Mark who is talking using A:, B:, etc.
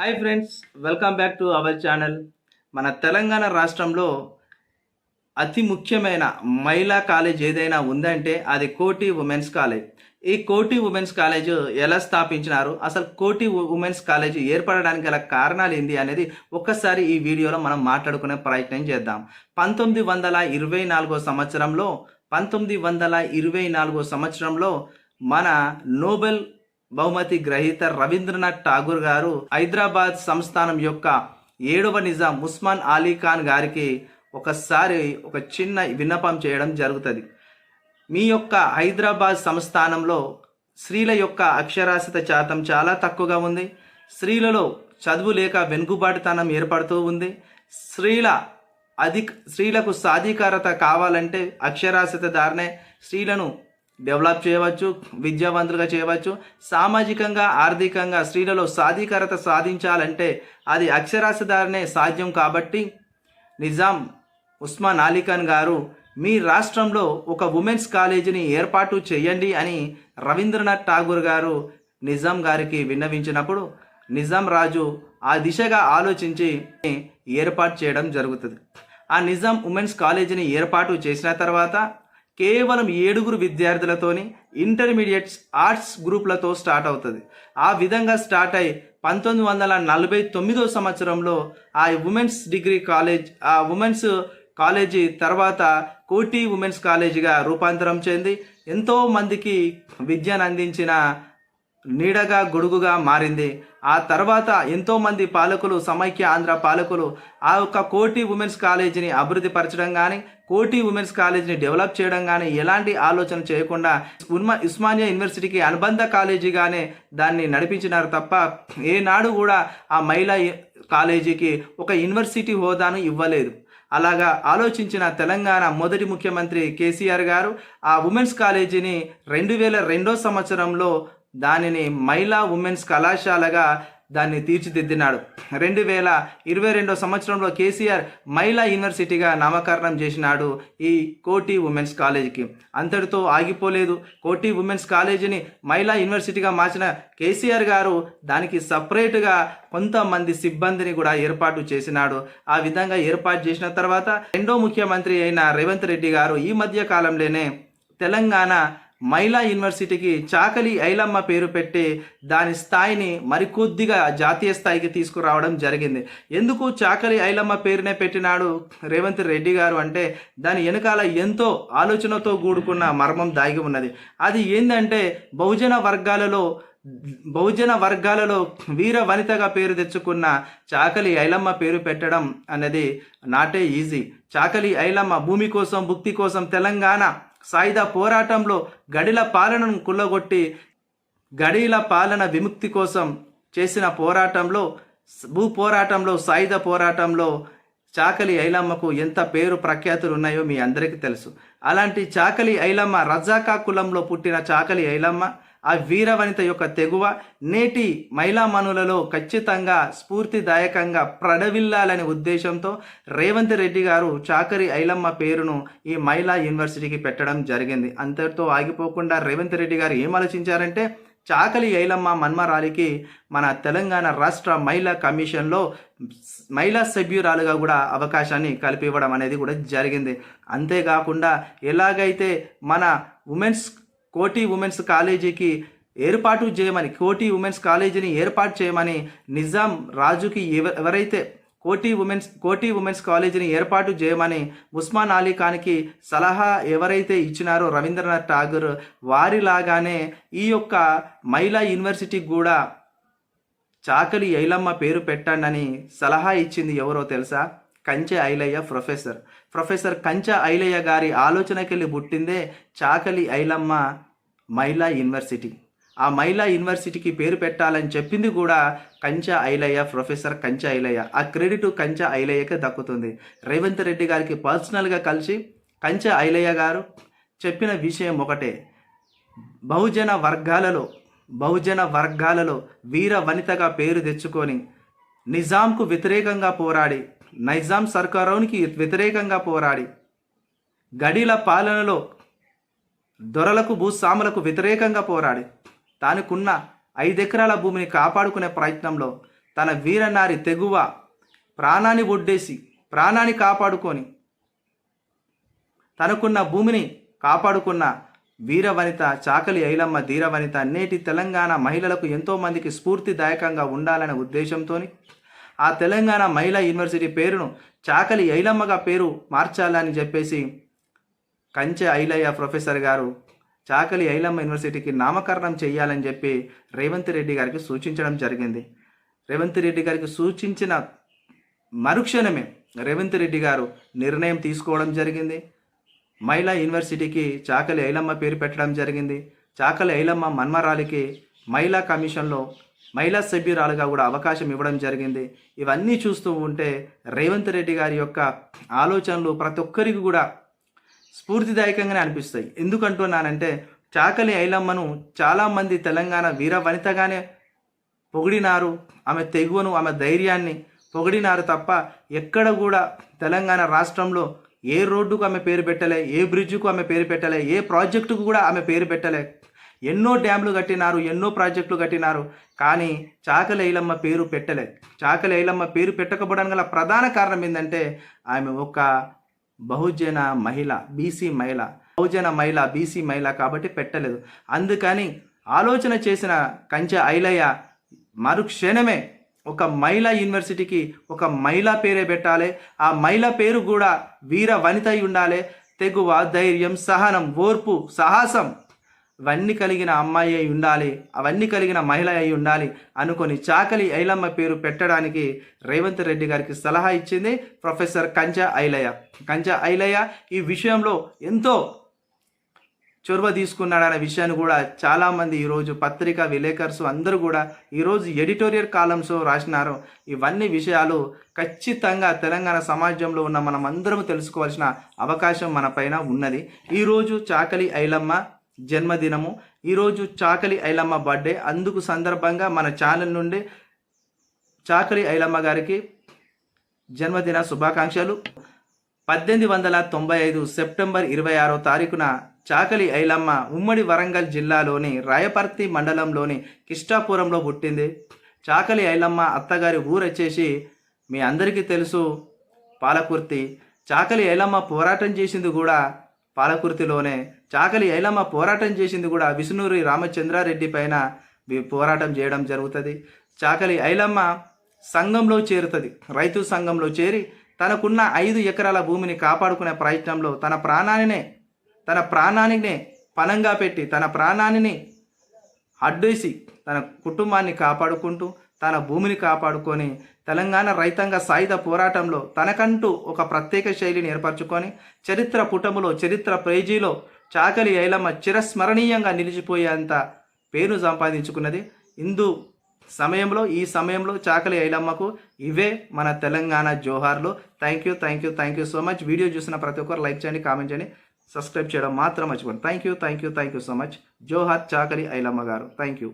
A: Hi friends welcome back to our channel. మన తెలంగాణ రాష్ట్రంలో అతి ముఖ్యమైన మహిళా కాలేజ్ ఏదైనా ఉందంటే అది కోటి ఉమెన్స్ కాలేజ్. ఈ కోటి ఉమెన్స్ కాలేజ్ ఎలా స్థాపించినారు? అసలు కోటి ఉమెన్స్ కాలేజ్ ఏర్పడడానికి గల కారణాలు ఏంది అనేది ఒక్కసారి ఈ వీడియోలో మనం మాట్లాడుకునే ప్రయత్నం చేద్దాం. పంతొమ్మిది వందల ఇరవై నాలుగో సంవత్సరంలో పంతొమ్మిది వందల ఇరవై నాలుగో సంవత్సరంలో మన నోబెల్ బహుమతి గ్రహీత రవీంద్రనాథ్ ఠాగూర్ గారు హైదరాబాద్ సంస్థానం యొక్క ఏడవ నిజాం ఉస్మాన్ అలీ ఖాన్ గారికి ఒకసారి ఒక చిన్న విన్నపం చేయడం జరుగుతుంది. మీ యొక్క హైదరాబాద్ సంస్థానంలో స్త్రీల యొక్క అక్షరాస్యత శాతం చాలా తక్కువగా ఉంది. స్త్రీలలో చదువు లేక వెనుకబాటుతనం ఏర్పడుతూ ఉంది. స్త్రీల అధిక స్త్రీలకు సాధికారత కావాలంటే అక్షరాస్యత దారినే స్త్రీలను డెవలప్ చేయవచ్చు విద్యావంతులుగా చేయవచ్చు. సామాజికంగా ఆర్థికంగా స్త్రీలలో సాధికారత సాధించాలంటే అది అక్షరాస్యదారనే సాధ్యం కాబట్టి నిజాం ఉస్మాన్ అలీఖాన్ గారు మీ రాష్ట్రంలో ఒక ఉమెన్స్ కాలేజీని ఏర్పాటు చేయండి అని రవీంద్రనాథ్ ఠాగూర్ గారు నిజాం గారికి విన్నవించినప్పుడు నిజాం రాజు ఆ దిశగా ఆలోచించి ఏర్పాటు చేయడం జరుగుతుంది. ఆ నిజాం ఉమెన్స్ కాలేజీని ఏర్పాటు చేసిన తర్వాత కేవలం ఏడుగురు విద్యార్థులతోని ఇంటర్మీడియట్ ఆర్ట్స్ గ్రూప్లతో స్టార్ట్ అవుతుంది. ఆ విధంగా స్టార్ట్ అయి పంతొమ్మిది వందల నలభై తొమ్మిదో సంవత్సరంలో ఆ ఉమెన్స్ డిగ్రీ కాలేజ్ ఆ ఉమెన్స్ కాలేజీ తర్వాత కోటి ఉమెన్స్ కాలేజీగా రూపాంతరం చెంది ఎంతో మందికి విద్యను అందించిన నీడగా గొడుగుగా మారింది. ఆ తర్వాత ఎంతోమంది పాలకులు సమైక్య ఆంధ్ర పాలకులు ఆ యొక్క కోటి ఉమెన్స్ కాలేజీని అభివృద్ధి పరచడం కానీ కోటి ఉమెన్స్ కాలేజీని డెవలప్ చేయడం కానీ ఎలాంటి ఆలోచన చేయకుండా ఉన్మా ఉస్మానియా యూనివర్సిటీకి అనుబంధ కాలేజీగానే దాన్ని నడిపించినారు తప్ప ఏనాడు కూడా ఆ మహిళా కాలేజీకి ఒక యూనివర్సిటీ హోదాను ఇవ్వలేదు. అలాగా ఆలోచించిన తెలంగాణ మొదటి ముఖ్యమంత్రి కేసీఆర్ గారు ఆ ఉమెన్స్ కాలేజీని రెండు వేల రెండో సంవత్సరంలో దానిని మహిళా ఉమెన్స్ కళాశాలగా దాన్ని తీర్చిదిద్దినాడు. రెండు వేల ఇరవై రెండో సంవత్సరంలో కేసీఆర్ మహిళా యూనివర్సిటీగా నామకరణం చేసినాడు ఈ కోటి ఉమెన్స్ కాలేజీకి. అంతటితో ఆగిపోలేదు. కోటి ఉమెన్స్ కాలేజీని మహిళా యూనివర్సిటీగా మార్చిన కేసీఆర్ గారు దానికి సపరేట్గా కొంతమంది సిబ్బందిని కూడా ఏర్పాటు చేసినాడు. ఆ విధంగా ఏర్పాటు చేసిన తర్వాత రెండో ముఖ్యమంత్రి అయిన రేవంత్ రెడ్డి గారు ఈ మధ్య కాలంలోనే తెలంగాణ మహిళా యూనివర్సిటీకి చాకలి ఐలమ్మ పేరు పెట్టి దాని స్థాయిని మరికొద్దిగా జాతీయ స్థాయికి తీసుకురావడం జరిగింది. ఎందుకు చాకలి ఐలమ్మ పేరునే పెట్టినాడు రేవంత్ రెడ్డి గారు అంటే దాని వెనకాల ఎంతో ఆలోచనతో కూడుకున్న మర్మం దాగి ఉన్నది. అది ఏంటంటే బహుజన వర్గాలలో బహుజన వర్గాలలో వీర వనితగా పేరు తెచ్చుకున్న చాకలి ఐలమ్మ పేరు పెట్టడం అనేది నాటే ఈజీ. చాకలి ఐలమ్మ భూమి కోసం భుక్తి కోసం తెలంగాణ సాయుధ పోరాటంలో గడిల పాలనను కుల్లగొట్టి గడిల పాలన విముక్తి కోసం చేసిన పోరాటంలో భూ పోరాటంలో సాయుధ పోరాటంలో చాకలి ఐలమ్మకు ఎంత పేరు ప్రఖ్యాతులు ఉన్నాయో మీ అందరికీ తెలుసు. అలాంటి చాకలి ఐలమ్మ రజాకా కులంలో పుట్టిన చాకలి ఐలమ్మ ఆ వీరవనిత యొక్క తెగువ నేటి మహిళా మనులలో ఖచ్చితంగా స్ఫూర్తిదాయకంగా ప్రడవిల్లాలనే ఉద్దేశంతో రేవంత్ రెడ్డి గారు చాకరి ఐలమ్మ పేరును ఈ మహిళా యూనివర్సిటీకి పెట్టడం జరిగింది. అంతటితో ఆగిపోకుండా రేవంత్ రెడ్డి గారు ఏం ఆలోచించారంటే చాకలి ఐలమ్మ మన్మరాలికి మన తెలంగాణ రాష్ట్ర మహిళా కమిషన్లో మహిళా సభ్యురాలుగా కూడా అవకాశాన్ని కల్పివ్వడం అనేది కూడా జరిగింది. అంతేకాకుండా ఎలాగైతే మన ఉమెన్స్ కోటి ఉమెన్స్ కాలేజీకి ఏర్పాటు చేయమని కోటి ఉమెన్స్ కాలేజీని ఏర్పాటు చేయమని నిజాం రాజుకి ఎవ ఎవరైతే కోటి ఉమెన్స్ కోటి ఉమెన్స్ కాలేజీని ఏర్పాటు చేయమని ఉస్మాన్ అలీ ఖాన్కి సలహా ఎవరైతే ఇచ్చినారో రవీంద్రనాథ్ ఠాగూర్ వారిలాగానే ఈ యొక్క మహిళా యూనివర్సిటీకి కూడా చాకలి ఐలమ్మ పేరు పెట్టండి సలహా ఇచ్చింది ఎవరో తెలుసా? కంచె ఐలయ్య ప్రొఫెసర్. ప్రొఫెసర్ కంచె ఐలయ్య గారి ఆలోచనకెళ్ళి పుట్టిందే చాకలి ఐలమ్మ మహిళా యూనివర్సిటీ. ఆ మహిళా యూనివర్సిటీకి పేరు పెట్టాలని చెప్పింది కూడా కంచె ఐలయ్య ప్రొఫెసర్ కంచె ఐలయ్య. ఆ క్రెడిట్ కంచె ఐలయ్యకే దక్కుతుంది. రేవంత్ రెడ్డి గారికి పర్సనల్గా కలిసి కంచె ఐలయ్య గారు చెప్పిన విషయం ఒకటే. బహుజన వర్గాలలో బహుజన వర్గాలలో వీర వనితగా పేరు తెచ్చుకొని నిజాంకు వ్యతిరేకంగా పోరాడి నైజాం సర్కారానికి వ్యతిరేకంగా పోరాడి గడిల పాలనలో దొరలకు భూస్వాములకు వ్యతిరేకంగా పోరాడి తానుకున్న ఐదెకరాల భూమిని కాపాడుకునే ప్రయత్నంలో తన వీరనారి తెగువ ప్రాణాన్ని ఒడ్డేసి ప్రాణాన్ని కాపాడుకొని తనకున్న భూమిని కాపాడుకున్న వీరవనిత చాకలి ఐలమ్మ ధీరవనిత నేటి తెలంగాణ మహిళలకు ఎంతోమందికి స్ఫూర్తిదాయకంగా ఉండాలనే ఉద్దేశంతో ఆ తెలంగాణ మహిళా యూనివర్సిటీ పేరును చాకలి ఐలమ్మగా పేరు మార్చాలని చెప్పేసి కంచె ఐలయ్య ప్రొఫెసర్ గారు చాకలి ఐలమ్మ యూనివర్సిటీకి నామకరణం చేయాలని చెప్పి రేవంత్ రెడ్డి గారికి సూచించడం జరిగింది. రేవంత్ రెడ్డి గారికి సూచించిన మరుక్షణమే రేవంత్ రెడ్డి గారు నిర్ణయం తీసుకోవడం జరిగింది. మహిళా యూనివర్సిటీకి చాకలి ఐలమ్మ పేరు పెట్టడం జరిగింది. చాకలి ఐలమ్మ మన్మరాలికి మహిళా కమిషన్లో మహిళా సభ్యురాలుగా కూడా అవకాశం ఇవ్వడం జరిగింది. ఇవన్నీ చూస్తూ ఉంటే రేవంత్ రెడ్డి గారి యొక్క ఆలోచనలు ప్రతి ఒక్కరికి కూడా స్ఫూర్తిదాయకంగానే అనిపిస్తాయి. ఎందుకంటున్నానంటే చాకలి ఐలమ్మను చాలామంది తెలంగాణ వీర వనితగానే పొగిడినారు. ఆమె తెగువను ఆమె ధైర్యాన్ని పొగిడినారు తప్ప ఎక్కడ కూడా తెలంగాణ రాష్ట్రంలో ఏ రోడ్డుకు ఆమె పేరు పెట్టలే ఏ బ్రిడ్జ్కు ఆమె పేరు పెట్టలే ఏ ప్రాజెక్టుకు కూడా ఆమె పేరు పెట్టలే. ఎన్నో డ్యామ్లు కట్టినారు ఎన్నో ప్రాజెక్టులు కట్టినారు కానీ చాకలి ఐలమ్మ పేరు పెట్టలేదు చాకలి ఐలమ్మ పేరు పెట్టకపోవడానికి గల ప్రధాన కారణం ఏంటంటే ఆమె ఒక బహుజన మహిళ బీసీ మహిళ. బహుజన మహిళ బీసీ మహిళ కాబట్టి పెట్టలేదు. అందుకని ఆలోచన చేసిన కంచె ఐలయ్య మరుక్షణమే ఒక మహిళా యూనివర్సిటీకి ఒక మహిళా పేరే పెట్టాలి. ఆ మహిళ పేరు కూడా వీర వనిత ఉండాలి తెగువ ధైర్యం సహనం ఓర్పు సాహసం ఇవన్నీ కలిగిన అమ్మాయి అయి ఉండాలి అవన్నీ కలిగిన మహిళ అయి ఉండాలి అనుకొని చాకలి ఐలమ్మ పేరు పెట్టడానికి రేవంత్ రెడ్డి గారికి సలహా ఇచ్చింది ప్రొఫెసర్ కంచ ఐలయ్య. కంచ ఐలయ్య ఈ విషయంలో ఎంతో చొరవ తీసుకున్నాడనే విషయాన్ని కూడా చాలామంది ఈరోజు పత్రికా విలేకర్స్ అందరూ కూడా ఈరోజు ఎడిటోరియల్ కాలమ్స్ రాసినారు. ఇవన్నీ విషయాలు ఖచ్చితంగా తెలంగాణ సమాజంలో ఉన్న మనం అందరం తెలుసుకోవాల్సిన అవకాశం మన పైన ఉన్నది. ఈరోజు చాకలి ఐలమ్మ జన్మదినము. ఈరోజు చాకలి ఐలమ్మ బర్త్డే. అందుకు సందర్భంగా మన ఛానల్ నుండి చాకలి ఐలమ్మ గారికి జన్మదిన శుభాకాంక్షలు. పద్దెనిమిది వందల తొంభై ఐదు సెప్టెంబర్ ఇరవై ఆరో తారీఖున చాకలి ఐలమ్మ ఉమ్మడి వరంగల్ జిల్లాలోని రాయపర్తి మండలంలోని కిష్టాపురంలో పుట్టింది. చాకలి ఐలమ్మ అత్తగారి ఊరు వచ్చేసి మీ అందరికీ తెలుసు పాలకుర్తి. చాకలి ఐలమ్మ పోరాటం చేసింది కూడా పాలకుర్తిలోనే. చాకలి ఐలమ్మ పోరాటం చేసింది కూడా విష్ణూరి రామచంద్రారెడ్డి పైన పోరాటం చేయడం జరుగుతుంది. చాకలి ఐలమ్మ సంఘంలో చేరుతుంది. రైతు సంఘంలో చేరి తనకున్న ఐదు ఎకరాల భూమిని కాపాడుకునే ప్రయత్నంలో తన ప్రాణానినే తన ప్రాణానినే పనంగా పెట్టి తన ప్రాణాన్ని అడ్డేసి తన కుటుంబాన్ని కాపాడుకుంటూ తన భూమిని కాపాడుకొని తెలంగాణ రైతాంగ సాయుధ పోరాటంలో తనకంటూ ఒక ప్రత్యేక శైలిని ఏర్పరచుకొని చరిత్ర పుటములో చరిత్ర పేజీలో చాకలి ఐలమ్మ చిరస్మరణీయంగా నిలిచిపోయేంత పేరు సంపాదించుకున్నది ఇందు సమయంలో ఈ సమయంలో చాకలి ఐలమ్మకు ఇవే మన తెలంగాణ జోహార్లు. Thank you thank you thank you so much video చూసిన ప్రతి ఒక్కరు లైక్ చేయండి కామెంట్ చేయండి. సబ్స్క్రైబ్ చేయడం మాత్రం మర్చిపోండి thank you thank you thank you so much జోహార్ చాకలి ఐలమ్మ గారు. Thank you